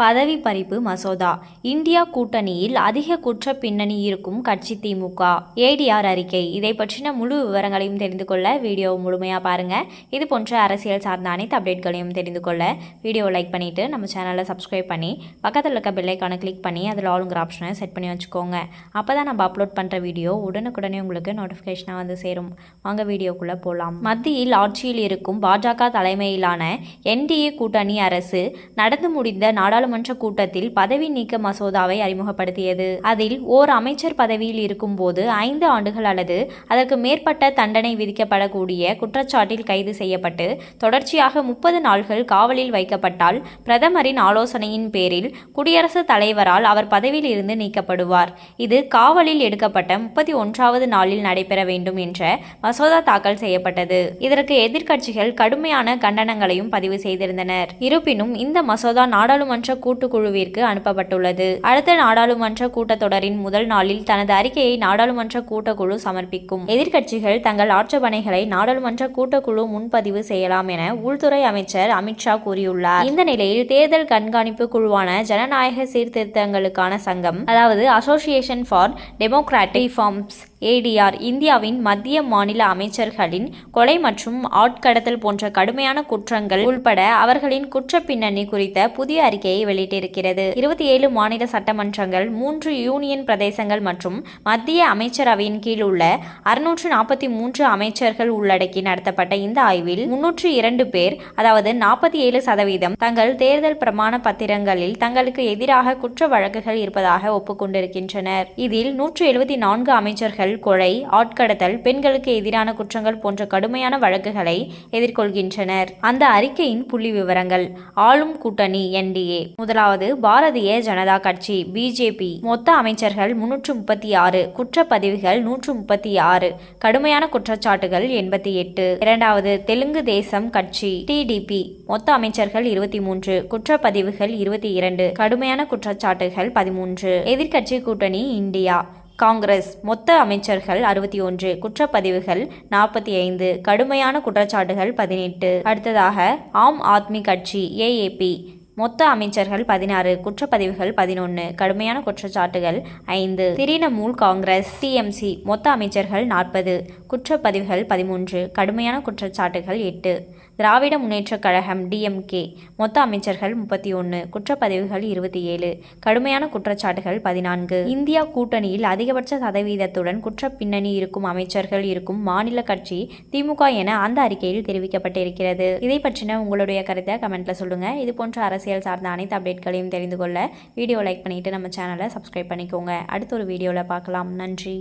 பதவி பறிப்பு மசோதா. இந்தியா கூட்டணியில் அதிக குற்ற பின்னணி இருக்கும் கட்சி திமுக. ஏடிஆர் அறிக்கை. இதை பற்றின முழு விவரங்களையும் தெரிந்து கொள்ள வீடியோ முழுமையாக பாருங்கள் இது போன்ற அரசியல் சார்ந்த அனைத்து அப்டேட்களையும் தெரிந்து கொள்ள வீடியோ லைக் பண்ணிவிட்டு நம்ம சேனலை சப்ஸ்கிரைப் பண்ணி பக்கத்தில் இருக்க பெல்லைக்கான கிளிக் பண்ணி அதில் ஆளுங்கிற ஆப்ஷனை செட் பண்ணி வச்சுக்கோங்க. அப்போ தான் நம்ம அப்லோட் பண்ணுற வீடியோ உடனுக்குடனே உங்களுக்கு நோட்டிஃபிகேஷனாக வந்து சேரும். வாங்க வீடியோக்குள்ளே போகலாம் மத்தியில் ஆட்சியில் இருக்கும் பாஜக தலைமையிலான என்டிஏ கூட்டணி அரசு நடந்து முடிந்த நாடாளுமன்ற கூட்டத்தில் பதவி நீக்க மசோதாவை அறிமுகப்படுத்தியது. அதில் ஓர் அமைச்சர் பதவியில் இருக்கும்போது ஐந்து ஆண்டுகள் அல்லது அதற்கு மேற்பட்ட தண்டனை விதிக்கப்படக்கூடிய குற்றச்சாட்டில் கைது செய்யப்பட்டு தொடர்ச்சியாக முப்பது நாள்கள் காவலில் வைக்கப்பட்டால் பிரதமரின் ஆலோசனையின் பேரில் குடியரசுத் தலைவரால் அவர் பதவியில் இருந்து நீக்கப்படுவார். இது காவலில் எடுக்கப்பட்ட முப்பத்தி ஒன்றாவது நாளில் நடைபெற வேண்டும் என்ற மசோதா தாக்கல் செய்யப்பட்டது. இதற்கு எதிர்க்கட்சிகள் கடுமையான கண்டனங்களையும் பதிவு செய்திருந்தனர். இருப்பினும் இந்த மசோதா நாடாளுமன்ற கூட்டுக்குழுவிற்கு அனுப்பப்பட்டுள்ளது. அடுத்த நாடாளுமன்ற கூட்டத்தொடரின் முதல் நாளில் தனது அறிக்கையை நாடாளுமன்ற கூட்டக்குழு சமர்ப்பிக்கும். எதிர்க்கட்சிகள் தங்கள் ஆட்சேபனைகளை நாடாளுமன்ற கூட்டக்குழு முன்பதிவு செய்யலாம் என உள்துறை அமைச்சர் அமித்ஷா கூறியுள்ளார். இந்த நிலையில் தேர்தல் கண்காணிப்பு குழுவான ஜனநாயக சீர்திருத்தங்களுக்கான சங்கம் அதாவது association for democratic reforms ADR இந்தியாவின் மத்திய மாநில அமைச்சர்களின் கொலை மற்றும் ஆட்கடத்தல் போன்ற கடுமையான குற்றங்கள் உள்பட அவர்களின் குற்ற பின்னணி குறித்த புதிய அறிக்கையை வெளியிட்டிருக்கிறது. இருபத்தி ஏழு மாநில சட்டமன்றங்கள் மூன்று யூனியன் பிரதேசங்கள் மற்றும் மத்திய அமைச்சரவையின் கீழ் உள்ள அறுநூற்று நாற்பத்தி மூன்று அமைச்சர்கள் உள்ளடக்கி நடத்தப்பட்ட இந்த ஆய்வில் முன்னூற்று இரண்டு பேர் அதாவது நாற்பத்தி ஏழு சதவீதம் தங்கள் தேர்தல் பிரமாண பத்திரங்களில் தங்களுக்கு எதிராக குற்ற வழக்குகள் இருப்பதாக ஒப்புக்கொண்டிருக்கின்றனர். இதில் நூற்று எழுபத்தி நான்கு அமைச்சர்கள் கொலை ஆட்கடத்தல் பெண்களுக்கு எதிரான குற்றங்கள் போன்ற கடுமையான வழக்குகளை எதிர்கொள்கின்றனர். அந்த அறிக்கையின் புள்ளி விவரங்கள் ஆளும் கூட்டணி என்டிஏ முதலாவது பாரதிய ஜனதா கட்சி பிஜேபி மொத்த அமைச்சர்கள் முன்னூற்று முப்பத்தி ஆறு குற்றப்பதிவுகள் நூற்று முப்பத்தி ஆறு கடுமையான குற்றச்சாட்டுகள் எண்பத்தி எட்டு. இரண்டாவது தெலுங்கு தேசம் கட்சி டிடிபி மொத்த அமைச்சர்கள் இருபத்தி மூன்று குற்றப்பதிவுகள் இருபத்தி இரண்டு கடுமையான குற்றச்சாட்டுகள் பதிமூன்று. எதிர்க்கட்சி கூட்டணி இந்தியா. காங்கிரஸ் மொத்த அமைச்சர்கள் அறுபத்தி ஒன்று குற்றப்பதிவுகள் நாற்பத்தி ஐந்து கடுமையான குற்றச்சாட்டுகள் பதினெட்டு. அடுத்ததாக ஆம் ஆத்மி கட்சி ஏஏபி மொத்த அமைச்சர்கள் பதினாறு குற்றப்பதிவுகள் பதினொன்று கடுமையான குற்றச்சாட்டுகள் ஐந்து. திரிணமூல் காங்கிரஸ் சிஎம்சி மொத்த அமைச்சர்கள் நாற்பது குற்றப்பதிவுகள் பதிமூன்று கடுமையான குற்றச்சாட்டுகள் எட்டு. திராவிட முன்னேற்றக் கழகம் டிஎம்கே மொத்த அமைச்சர்கள் முப்பத்தி ஒன்று குற்றப்பதிவுகள் இருபத்தி ஏழு கடுமையான குற்றச்சாட்டுகள் பதினான்கு. இந்தியா கூட்டணியில் அதிகபட்ச சதவீதத்துடன் குற்ற பின்னணி இருக்கும் அமைச்சர்கள் இருக்கும் மாநில கட்சி திமுக என அந்த அறிக்கையில் தெரிவிக்கப்பட்டிருக்கிறது. இதை பற்றின உங்களுடைய கருத்தை கமெண்ட்ல சொல்லுங்க. இது போன்ற அரசியல் சார்ந்த அனைத்து அப்டேட்களையும் தெரிந்து கொள்ள வீடியோ லைக் பண்ணிட்டு நம்ம சேனலை சப்ஸ்கிரைப் பண்ணிக்கோங்க. அடுத்த ஒரு வீடியோவில் பார்க்கலாம். நன்றி.